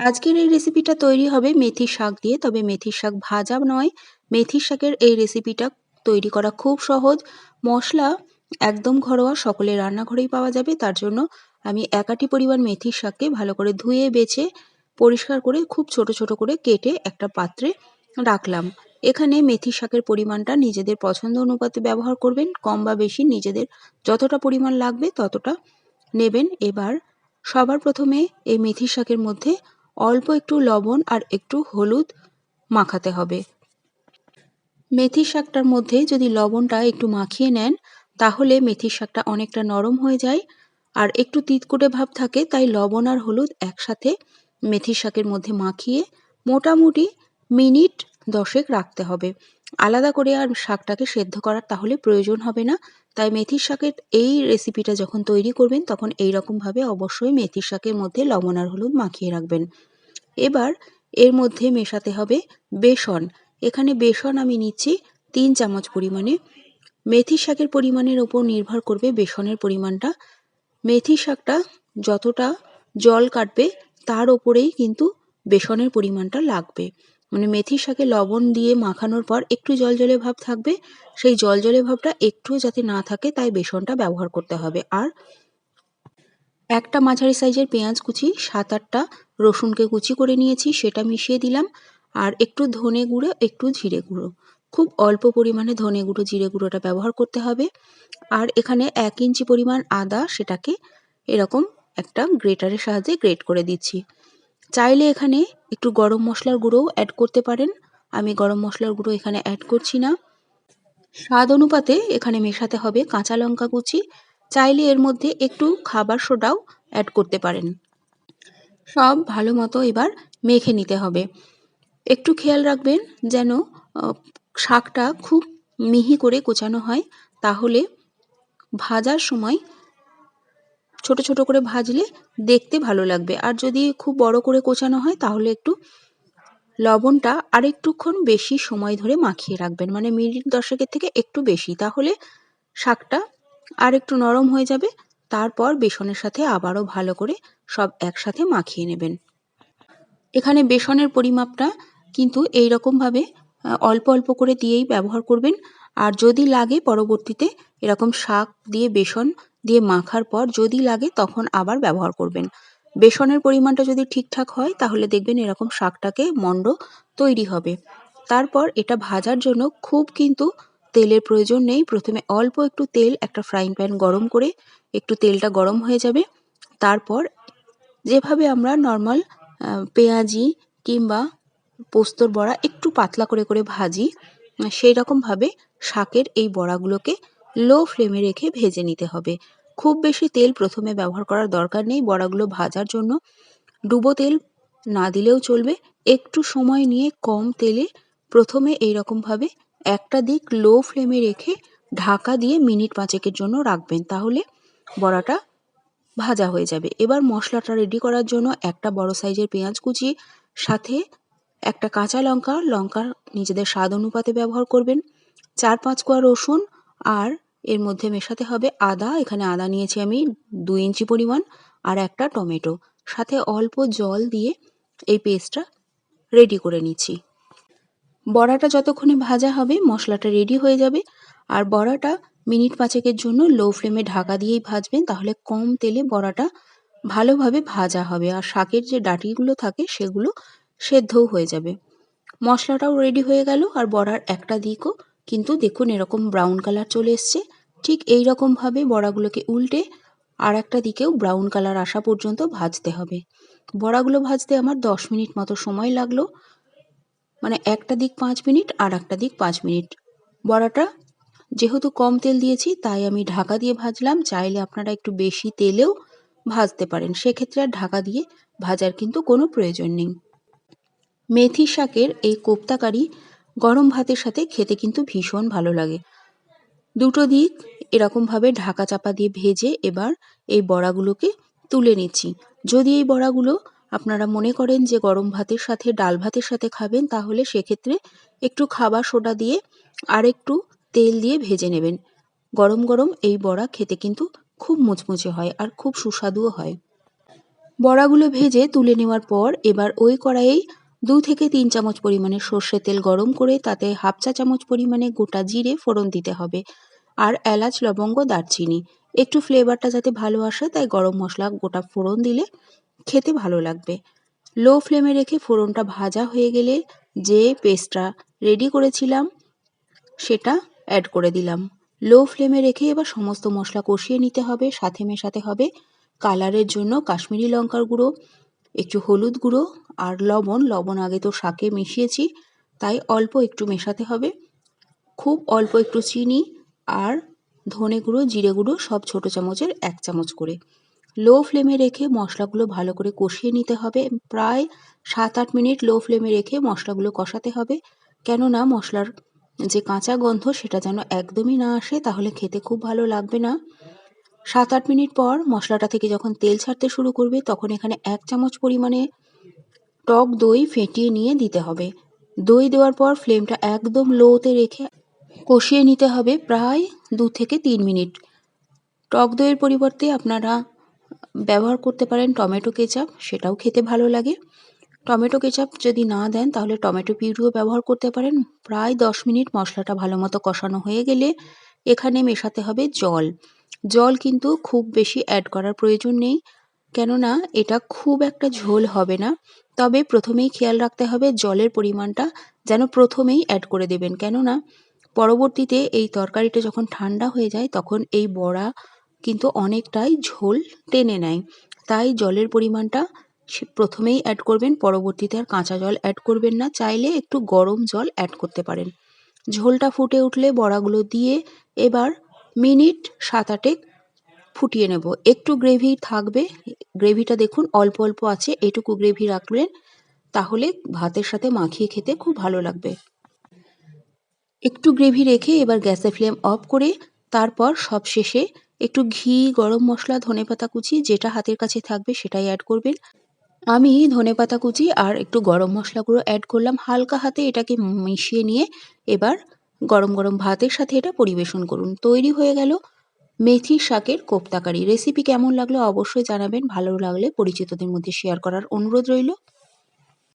আজকের এই রেসিপিটা তৈরি হবে মেথির শাক দিয়ে, তবে মেথির শাক ভাজা নয়। মেথির শাকের এই রেসিপিটা তৈরি করা খুব সহজ। মশলা একদম ঘরোয়া, সকলে রান্নাঘরেই পাওয়া যাবে। তার জন্য আমি একাটি পরিমাণ মেথির শাককে ভালো করে ধুয়ে, বেছে, পরিষ্কার করে, খুব ছোট ছোট করে কেটে একটা পাত্রে রাখলাম। এখানে মেথি শাকের পরিমাণটা নিজেদের পছন্দ অনুপাতে ব্যবহার করবেন। কম বা বেশি নিজেদের যতটা পরিমাণ লাগবে ততটা নেবেন। এবার সবার প্রথমে এই মেথি শাকের মধ্যে অল্প একটু লবণ আর একটু হলুদ মাখাতে হবে। মেথি শাকটার মধ্যে যদি লবণটা একটু মাখিয়ে নেন, তাহলে মেথির শাকটা অনেকটা নরম হয়ে যায়। আর একটু তিতকুটে ভাব থাকে, তাই লবণ আর হলুদ একসাথে মেথি শাকের মধ্যে মাখিয়ে মোটামুটি মিনিট দশেক রাখতে হবে। আলাদা করে আর শাকটাকে সেদ্ধ করার তাহলে প্রয়োজন হবে না। তাই মেথির শাকের এই রেসিপিটা যখন তৈরি করবেন, তখন এই রকমভাবে অবশ্যই মেথির শাকের মধ্যে লবণ আর হলুদ মাখিয়ে রাখবেন। এবার এর মধ্যে মেশাতে হবে বেসন। এখানে বেসন আমি নিচ্ছি তিন চামচ পরিমাণে। মেথি শাকের পরিমাণের ওপর নির্ভর করবে বেসনের পরিমাণটা। মেথি শাকটা যতটা জল কাটবে, তার ওপরেই কিন্তু বেসনের পরিমাণটা লাগবে। মানে মেথি শাকে লবণ দিয়ে মাখানোর পর একটু জল জলে ভাব থাকবে। সেই জল জলে ভাবটা একটু যাতে না থাকে, তাই বেসনটা ব্যবহার করতে হবে। আর একটা মাঝারি সাইজের পেঁয়াজ কুচি, সাত আটটা রসুনকে কুচি করে নিয়েছি, সেটা মিশিয়ে দিলাম। আর একটু ধনে গুঁড়ো, একটু জিরে গুঁড়ো। খুব অল্প পরিমাণে ধনে গুঁড়ো, জিরে গুঁড়োটা ব্যবহার করতে হবে। আর এখানে এক ইঞ্চি পরিমাণ আদা, সেটাকে এরকম একটা গ্রেটারের সাহায্যে গ্রেট করে দিচ্ছি। চাইলে এখানে একটু গরম মশলার গুঁড়োও অ্যাড করতে পারেন। আমি গরম মশলার গুঁড়ো এখানে অ্যাড করছি না। স্বাদ অনুপাতে এখানে মেশাতে হবে কাঁচা লঙ্কা কুচি। চাইলে এর মধ্যে একটু খাবার সোডাও অ্যাড করতে পারেন। সব ভালো মতো এবার মেখে নিতে হবে। একটু খেয়াল রাখবেন যেন শাকটা খুব মিহি করে কোচানো হয়। তাহলে ভাজার সময় ছোট ছোট করে ভাজলে দেখতে ভালো লাগবে। আর যদি খুব বড় করে কোচানো হয়, তাহলে একটু লবণটা আরেকটুক্ষণ বেশি সময় ধরে মাখিয়ে রাখবেন। মানে মিনিট দশকের থেকে একটু বেশি। তাহলে শাকটা আর একটু নরম হয়ে যাবে। তারপর বেসনের সাথে আবারও ভালো করে সব একসাথে মাখিয়ে নেবেন। এখানে বেসনের পরিমাপটা কিন্তু এই রকমভাবে অল্প অল্প করে দিয়েই ব্যবহার করবেন। আর যদি লাগে পরবর্তীতে এরকম শাক দিয়ে বেসন দিয়ে মাখার পর যদি লাগে তখন আবার ব্যবহার করবেন। বেসনের পরিমাণটা যদি ঠিকঠাক হয়, তাহলে দেখবেন এরকম শাকটাকে মণ্ড তৈরি হবে। তারপর এটা ভাজার জন্য খুব কিন্তু তেলের প্রয়োজন নেই। প্রথমে অল্প একটু তেল, একটা ফ্রাইং প্যান গরম করে একটু তেলটা গরম হয়ে যাবে। তারপর যেভাবে আমরা নর্মাল পেঁয়াজি কিংবা পোস্তর বড়া একটু পাতলা করে করে ভাজি সেই রকমভাবে শাকের এই বড়াগুলোকে লো ফ্লেমে রেখে ভেজে নিতে হবে। খুব বেশি তেল প্রথমে ব্যবহার করার দরকার নেই। বড়াগুলো ভাজার জন্য ডুবো তেল না দিলেও চলবে। একটু সময় নিয়ে কম তেলে প্রথমে এই রকমভাবে একটা দিক লো ফ্লেমে রেখে ঢাকা দিয়ে মিনিট পাঁচেকের জন্য রাখবেন। তাহলে বড়াটা ভাজা হয়ে যাবে। এবার মশলাটা রেডি করার জন্য একটা বড় সাইজের পেঁয়াজ কুচি, সাথে একটা কাঁচা লঙ্কা। লঙ্কা নিজেদের স্বাদ অনুপাতে ব্যবহার করবেন। চার পাঁচ কোয়া রসুন আর এর মধ্যে মেশাতে হবে আদা। এখানে আদা নিয়েছি আমি দুই ইঞ্চি পরিমাণ আর একটা টমেটো। সাথে অল্প জল দিয়ে এই পেস্টটা রেডি করে নিচ্ছি। বড়াটা যতক্ষণে ভাজা হবে মশলাটা রেডি হয়ে যাবে। আর বড়াটা মিনিট পাঁচেকের জন্য লো ফ্লেমে ঢাকা দিয়েই ভাজবেন, তাহলে কম তেলে বড়াটা ভালোভাবে ভাজা হবে। আর শাকের যে ডাটিগুলো থাকে সেগুলো সেদ্ধও হয়ে যাবে। মশলাটাও রেডি হয়ে গেল। আর বড়ার একটা দিকও কিন্তু দেখুন এরকম ব্রাউন কালার চলে এসছে। ঠিক এই রকমভাবে বড়াগুলোকে উল্টে আর একটা দিকেও ব্রাউন কালার আসা পর্যন্ত ভাজতে হবে। বড়াগুলো ভাজতে আমার দশ মিনিট মতো সময় লাগল। মানে একটা দিক পাঁচ মিনিট আর একটা দিক পাঁচ মিনিট। বড়াটা যেহেতু কম তেল দিয়েছি, তাই আমি ঢাকা দিয়ে ভাজলাম। চাইলে আপনারা একটু বেশি তেলেও ভাজতে পারেন। সেক্ষেত্রে আর ঢাকা দিয়ে ভাজার কিন্তু কোনো প্রয়োজন নেই। মেথি শাকের এই কোপ্তাকারি গরম ভাতের সাথে খেতে কিন্তু ভীষণ ভালো লাগে। দুটো দিক এরকমভাবে ঢাকা চাপা দিয়ে ভেজে এবার এই বড়াগুলোকে তুলে নিচ্ছি। যদি এই বড়াগুলো আপনারা মনে করেন যে গরম ভাতের সাথে, ডাল ভাতের সাথে খাবেন, তাহলে সেক্ষেত্রে একটু খাবার সোডা দিয়ে আর একটু তেল দিয়ে ভেজে নেবেন। গরম গরম এই বড়া খেতে কিন্তু খুব মুচমুচে হয় আর খুব সুস্বাদুও হয়। বড়াগুলো ভেজে তুলে নেওয়ার পর এবার ওই কড়াইয়েই দু থেকে তিন চামচ পরিমাণে সর্ষের তেল গরম করে তাতে হাফ চা চামচ পরিমাণে গোটা জিরে ফোড়ন দিতে হবে। আর এলাচ, লবঙ্গ, দারচিনি। একটু ফ্লেভারটা যাতে ভালো আসে, তাই গরম মশলা গোটা ফোড়ন দিলে খেতে ভালো লাগবে। লো ফ্লেমে রেখে ফোড়নটা ভাজা হয়ে গেলে যে পেস্টটা রেডি করেছিলাম, সেটা অ্যাড করে দিলাম। লো ফ্লেমে রেখে এবার সমস্ত মশলা কষিয়ে নিতে হবে, সাথে মেশাতে হবে কালারের জন্য কাশ্মীরি লঙ্কার গুঁড়ো, একটু হলুদ গুঁড়ো আর লবণ। লবণ আগে তো শাকে মিশিয়েছি, তাই অল্প একটু মেশাতে হবে। খুব অল্প একটু চিনি আর ধনে গুঁড়ো, জিরে গুঁড়ো সব ছোট চামচের এক চামচ করে। লো ফ্লেমে রেখে মশলাগুলো ভালো করে কষিয়ে নিতে হবে। প্রায় সাত আট মিনিট লো ফ্লেমে রেখে মশলাগুলো কষাতে হবে। কেননা মশলার যে কাঁচা গন্ধ সেটা যেন একদমই না আসে, তাহলে খেতে খুব ভালো লাগবে না। সাত আট মিনিট পর মশলাটা থেকে যখন তেল ছাড়তে শুরু করবে, তখন এখানে এক চামচ পরিমাণে টক দই ফেটিয়ে নিয়ে দিতে হবে। দই দেওয়ার পর ফ্লেমটা একদম লোতে রেখে কষিয়ে নিতে হবে প্রায় দু থেকে তিন মিনিট। টক দইয়ের পরিবর্তে আপনারা ব্যবহার করতে পারেন টমেটো কেচাপ, সেটাও খেতে ভালো লাগে। টমেটো কেচাপ যদি না দেন, তাহলে টমেটো পিউরিও ব্যবহার করতে পারেন। প্রায় দশ মিনিট মশলাটা ভালো মতো কষানো হয়ে গেলে এখানে মেশাতে হবে জল। জল কিন্তু খুব বেশি অ্যাড করার প্রয়োজন নেই, কেননা এটা খুব একটা ঝোল হবে না। তবে প্রথমেই খেয়াল রাখতে হবে জলের পরিমাণটা যেন প্রথমেই অ্যাড করে দেবেন। কেননা পরবর্তীতে এই তরকারিটা যখন ঠান্ডা হয়ে যায়, তখন এই বড়া কিন্তু অনেকটাই ঝোল টেনে নেয়। তাই জলের পরিমাণটা প্রথমেই অ্যাড করবেন, পরবর্তীতে আর কাঁচা জল অ্যাড করবেন না। চাইলে একটু গরম জল অ্যাড করতে পারেন। ঝোলটা ফুটে উঠলে বড়াগুলো দিয়ে এবার মিনিট সাত আটেক ফুটিয়ে নেব। একটু গ্রেভি থাকবে, গ্রেভিটা দেখুন অল্প অল্প আছে, এটুকু গ্রেভি রাখবেন তাহলে ভাতের সাথে মাখিয়ে খেতে খুব ভালো লাগবে। একটু গ্রেভি রেখে এবার গ্যাসের ফ্লেম অফ করে তারপর সব শেষে একটু ঘি, গরম মশলা ধনেপাতা কুচি, যেটা হাতের কাছে থাকবে সেটাই অ্যাড করবেন। আমি ধনেপাতা কুচি আর একটু গরম মশলা গুঁড়ো অ্যাড করলাম। হালকা হাতে এটাকে মিশিয়ে নিয়ে এবার গরম গরম ভাতের সাথে এটা পরিবেশন করুন। তৈরি হয়ে গেল মেথি শাকের কোপ্তাকারি রেসিপি কেমন লাগল অবশ্যই জানাবেন। ভালো লাগলে পরিচিতদের মধ্যে শেয়ার করার অনুরোধ রইল।